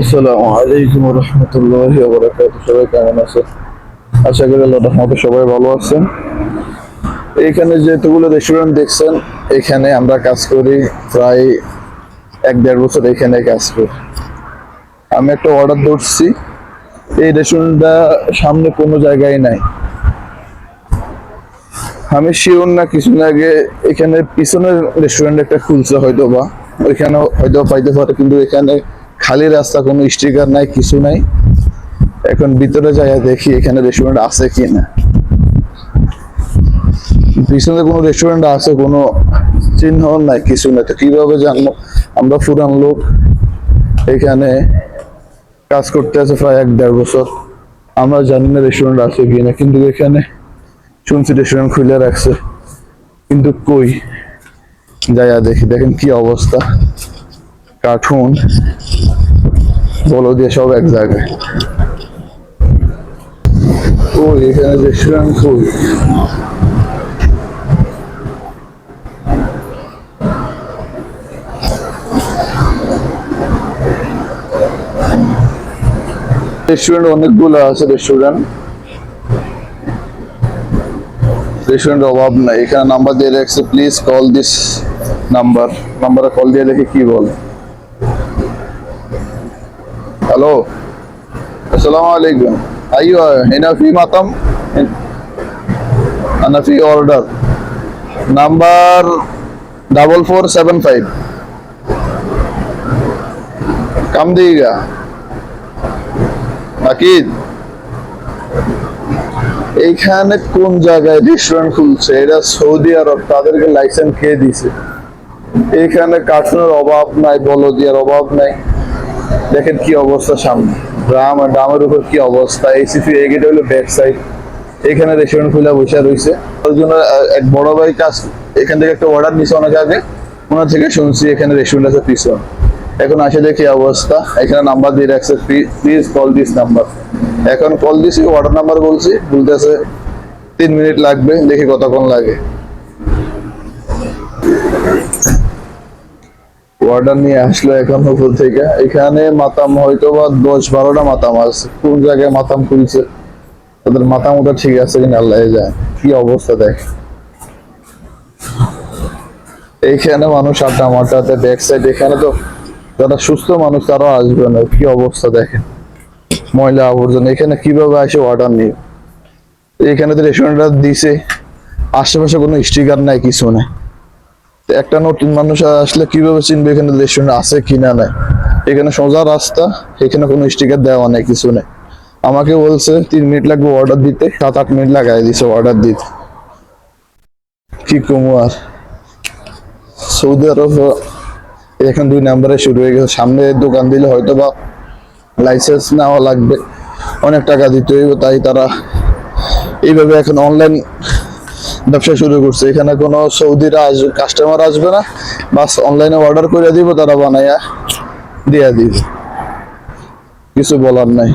আসসালামু আলাইকুম রহমতুল্লাহি ওবারাকাতুহু সবাই কেমন আছে আশা করি আল্লাহ রহমতে সবাই ভালো আছেন। এইখানে যেহেতুগুলো রেস্টুরেন্ট দেখছেন, এখানে আমরা কাজ করি প্রায় এক দেড় বছর এখানে কাজ করি। আমি একটা অর্ডার ধরছি, এই রেস্টুরেন্টটা সামনে কোনো জায়গায় নাই। আমি শিওর না কিছুদিন আগে এখানে পিছনের রেস্টুরেন্ট একটা খুলছে হয়তো বা ওইখানে হয়তো পাইতে পারে, কিন্তু এখানে খালি রাস্তা কোনো স্টিকার নাই, কিছু নাই। এখন ভিতরে যাই দেখি এখানে রেস্টুরেন্ট আছে কি না পিছনে কোনো রেস্টুরেন্ট আছে, কোনো চিহ্ন নাই, কিছু নাই। তো কীভাবে জানব? আমরা পুরান লোক, এখানে কাজ করতে আছে প্রায় এক দেড় বছর। আমরা জানি না রেস্টুরেন্ট আছে কি না কিন্তু এখানে শুনছি রেস্টুরেন্ট খুলে রাখছে। কিন্তু কই? যাইয়া দেখি, দেখেন কি অবস্থা। কার্টুন। বলো দিয়ে সব এক জায়গায়। ওই এখানে রেস্টুরেন্ট কই রেস্টুরেন্ট অনেকগুলো আছে রেস্টুরেন্ট অভাব নাই। এখানে নাম্বার দিয়ে রাখছে প্লিজ কল দিস নাম্বার নাম্বারে কল দিয়ে দেখি কি বল। हेलो अस्सलाम वालेकुम आई यू हनफी मातम हनफी order number double four seven five कम दीगा আকিদ এইখানে কোন জায়গায় রেস্টুরেন্ট খুলছে এটা সৌদি আরব তাদেরকে লাইসেন্স কে দিছে এখানে কার্টুনের অভাব নাই বলদিয়ার অভাব নাই দেখেন কি অবস্থা সামনে। ড্রাম আর ড্রামের উপর কি অবস্থা? এসিপি এই গেট হলো ব্যাক সাইড এখানে রেস্টুরেন্ট খুলে বসে রয়েছে। ওর জন্য এক বড় ভাই কাজ, এখান থেকে একটা অর্ডার নিছে অনেক আগে। ওনার থেকে শুনছি এখানে রেস্টুরেন্ট আছে পিছন। এখন আসে দেখি অবস্থা। এখানে নাম্বার দিয়ে রাখছে প্লিজ কল দিস নাম্বার এখন কল দিছি অর্ডার নাম্বার বলছি। বলতেছে, তিন মিনিট লাগবে, দেখি কতক্ষণ লাগে। অর্ডার নিয়ে আসলো এখন থেকে। এখানে মাতাম হয়তো বা দশ বারোটা মাতাম আছে। কোন জায়গায় মাতাম খুলছে? তাদের মাথা মোটা ঠিক আছে কিনা আল্লাহ যায় কি অবস্থা দেখ। এইখানে মানুষ আড্ডা মাটাতে ব্যাক সাইড এখানে তো যারা সুস্থ মানুষ তারাও আসবে না। কি অবস্থা দেখেন। ময়লা আবর্জনা। এখানে কীভাবে আসে অর্ডার নিয়ে? এখানে তো রেস্টুরেন্টটা দিছে। আশেপাশে কোনো স্টিকার নাই, কিছু নাই। একটা নতুন মানুষ আসলে কীভাবে চিনবে এখানে রেস্টুরেন্ট আছে কিনা নাই? এখানে সোজা রাস্তা, এখানে কোনো স্টিকার দেওয়া নাই, কিছু নেই। আমাকে বলছে, তিন মিনিট লাগবে অর্ডার দিতে, সাত আট মিনিট লাগাই দিছে অর্ডার দিতে। কি কমু আর? সৌদি আরব, এখন দুই নাম্বারে শুরু হয়ে গেছে। সামনে দোকান দিলে হয়তো বা লাইসেন্স নেওয়া লাগবে। অনেক টাকা দিতে হইব, তাই তারা এইভাবে এখন অনলাইন ব্যবসা শুরু করছে। এখানে কোনো সৌদিরা আসবে কাস্টমার আসবে না, বাস অনলাইনে অর্ডার করে দিব, তারা বানাইয়া দিয়া দিবে। কিছু বলার নাই।